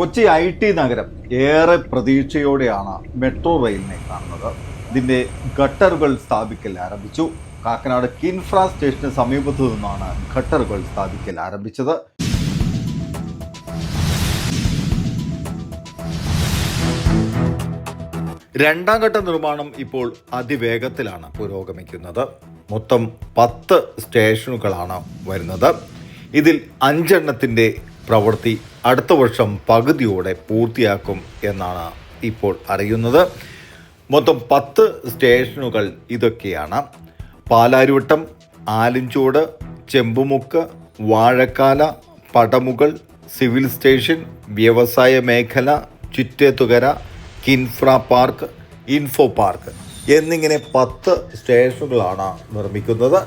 Kochi I T നഗരം ഏറെ പ്രതീക്ഷയോടെയാണ് മെട്രോ റെയിലിനെ കാണുന്നത്. ഇതിന്റെ ഗട്ടറുകൾ സ്ഥാപിക്കൽ ആരംഭിച്ചു. കാക്കനാട് കിൻഫ്ര സ്റ്റേഷന് സമീപത്തു നിന്നാണ് ഗട്ടറുകൾ സ്ഥാപിക്കൽ ആരംഭിച്ചത്. രണ്ടാം ഘട്ട നിർമ്മാണം ഇപ്പോൾ അതിവേഗത്തിലാണ് പുരോഗമിക്കുന്നത്. മൊത്തം പത്ത് സ്റ്റേഷനുകളാണ് വരുന്നത്. ഇതിൽ അഞ്ചെണ്ണത്തിന്റെ പ്രവൃത്തി അടുത്ത വർഷം പകുതിയോടെ പൂർത്തിയാക്കും എന്നാണ് ഇപ്പോൾ അറിയുന്നത്. മൊത്തം പത്ത് സ്റ്റേഷനുകൾ ഇതൊക്കെയാണ്. പാലാരിവട്ടം ആലിഞ്ചോട് ചെമ്പുമുക്ക് വാഴക്കാല പടമുകൾ സിവിൽ സ്റ്റേഷൻ വ്യവസായ മേഖല Chittethukara Kinfra park info park എന്നിങ്ങനെ പത്ത് സ്റ്റേഷനുകളാണ് നിർമ്മിക്കുന്നത്.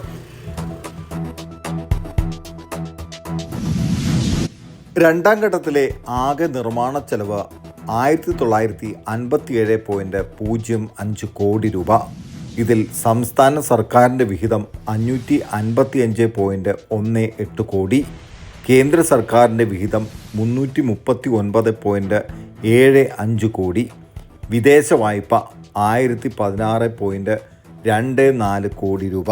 രണ്ടാം ഘട്ടത്തിലെ ആകെ നിർമ്മാണ ചെലവ് ആയിരത്തി തൊള്ളായിരത്തി അൻപത്തിയേഴ് പോയിന്റ് പൂജ്യം അഞ്ച് കോടി രൂപ. ഇതിൽ സംസ്ഥാന സർക്കാരിന്റെ വിഹിതം അഞ്ഞൂറ്റി അൻപത്തി അഞ്ച് പോയിന്റ് ഒന്ന് എട്ട് കോടി. കേന്ദ്ര സർക്കാരിന്റെ വിഹിതം മുന്നൂറ്റി മുപ്പത്തി ഒൻപത് പോയിന്റ് ഏഴ് അഞ്ച് കോടി. വിദേശ വായ്പ ആയിരത്തി പതിനാറ് പോയിന്റ് രണ്ട് നാല് കോടി രൂപ.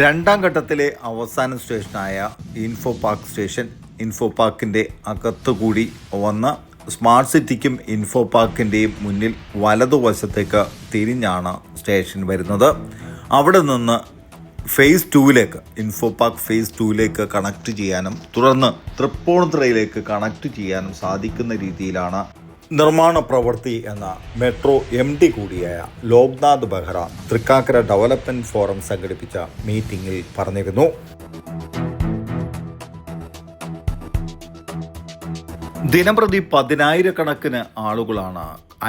രണ്ടാം ഘട്ടത്തിലെ അവസാന സ്റ്റേഷനായ ഇൻഫോ പാർക്ക് സ്റ്റേഷൻ ഇൻഫോ പാർക്കിന്റെ അകത്തുകൂടി വന്ന സ്മാർട്ട് സിറ്റിക്കും ഇൻഫോ പാർക്കിന്റെയും മുന്നിൽ വലതുവശത്തേക്ക് തിരിഞ്ഞാണ് സ്റ്റേഷൻ വരുന്നത്. അവിടെ നിന്ന് ഫേസ് ടൂവിലേക്ക് ഇൻഫോ പാർക്ക് ഫേസ് ടൂവിലേക്ക് കണക്ട് ചെയ്യാനും തുടർന്ന് തൃപ്പൂണിത്തുറയിലേക്ക് കണക്ട് ചെയ്യാനും സാധിക്കുന്ന രീതിയിലാണ് നിർമ്മാണ പ്രവൃത്തി എന്ന മെട്രോ എം ഡി കൂടിയായ ലോക്നാഥ് ബെഹ്റ തൃക്കാക്കര ഡെവലപ്മെന്റ് ഫോറം സംഘടിപ്പിച്ച മീറ്റിംഗിൽ പറഞ്ഞിരുന്നു. ദിനംപ്രതി പതിനായിരക്കണക്കിന് ആളുകളാണ്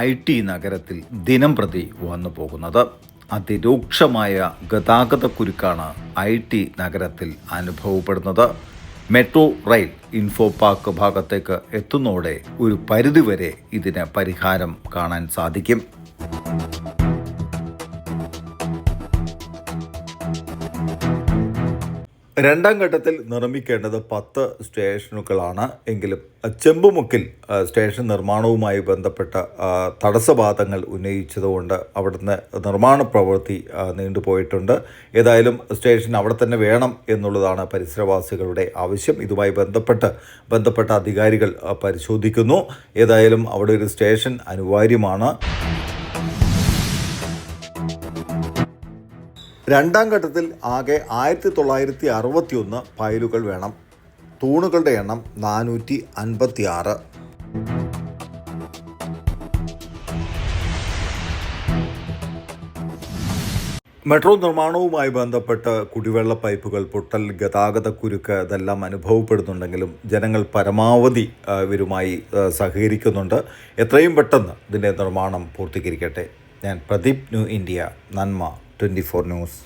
ഐ ടി നഗരത്തിൽ ദിനംപ്രതി വന്നു പോകുന്നത്. അതിരൂക്ഷമായ ഗതാഗത കുരുക്കാണ് ഐ ടി നഗരത്തിൽ അനുഭവപ്പെടുന്നത്. മെട്രോ റെയിൽ ഇൻഫോ പാർക്ക് ഭാഗത്തേക്ക് എത്തുന്നതോടെ ഒരു പരിധിവരെ ഇതിന് പരിഹാരം കാണാൻ സാധിക്കും. രണ്ടാം ഘട്ടത്തിൽ നിർമ്മിക്കേണ്ടത് പത്ത് സ്റ്റേഷനുകളാണ്. എങ്കിലും ചെമ്പുമുക്കിൽ സ്റ്റേഷൻ നിർമ്മാണവുമായി ബന്ധപ്പെട്ട തടസ്സവാദങ്ങൾ ഉന്നയിച്ചതുകൊണ്ട് അവിടുന്ന് നിർമ്മാണ പ്രവൃത്തി നീണ്ടുപോയിട്ടുണ്ട്. ഏതായാലും സ്റ്റേഷൻ അവിടെ തന്നെ വേണം എന്നുള്ളതാണ് പരിസരവാസികളുടെ ആവശ്യം. ഇതുമായി ബന്ധപ്പെട്ട് ബന്ധപ്പെട്ട അധികാരികൾ പരിശോധിക്കുന്നു. ഏതായാലും അവിടെ ഒരു സ്റ്റേഷൻ അനിവാര്യമാണ്. രണ്ടാം ഘട്ടത്തിൽ ആകെ ആയിരത്തി തൊള്ളായിരത്തി അറുപത്തി ഒന്ന് ഫയലുകൾ വേണം. തൂണുകളുടെ എണ്ണം നാനൂറ്റി അൻപത്തി ആറ് മെട്രോ നിർമ്മാണവുമായി ബന്ധപ്പെട്ട് കുടിവെള്ള പൈപ്പുകൾ പൊട്ടൽ ഗതാഗത കുരുക്ക് ഇതെല്ലാം അനുഭവപ്പെടുന്നുണ്ടെങ്കിലും ജനങ്ങൾ പരമാവധി ഇവരുമായി സഹകരിക്കുന്നുണ്ട്. എത്രയും പെട്ടെന്ന് ഇതിന്റെ നിർമ്മാണം പൂർത്തീകരിക്കട്ടെ. ഞാൻ പ്രദീപ് ന്യൂ ഇന്ത്യ നന്മ. Twenty four news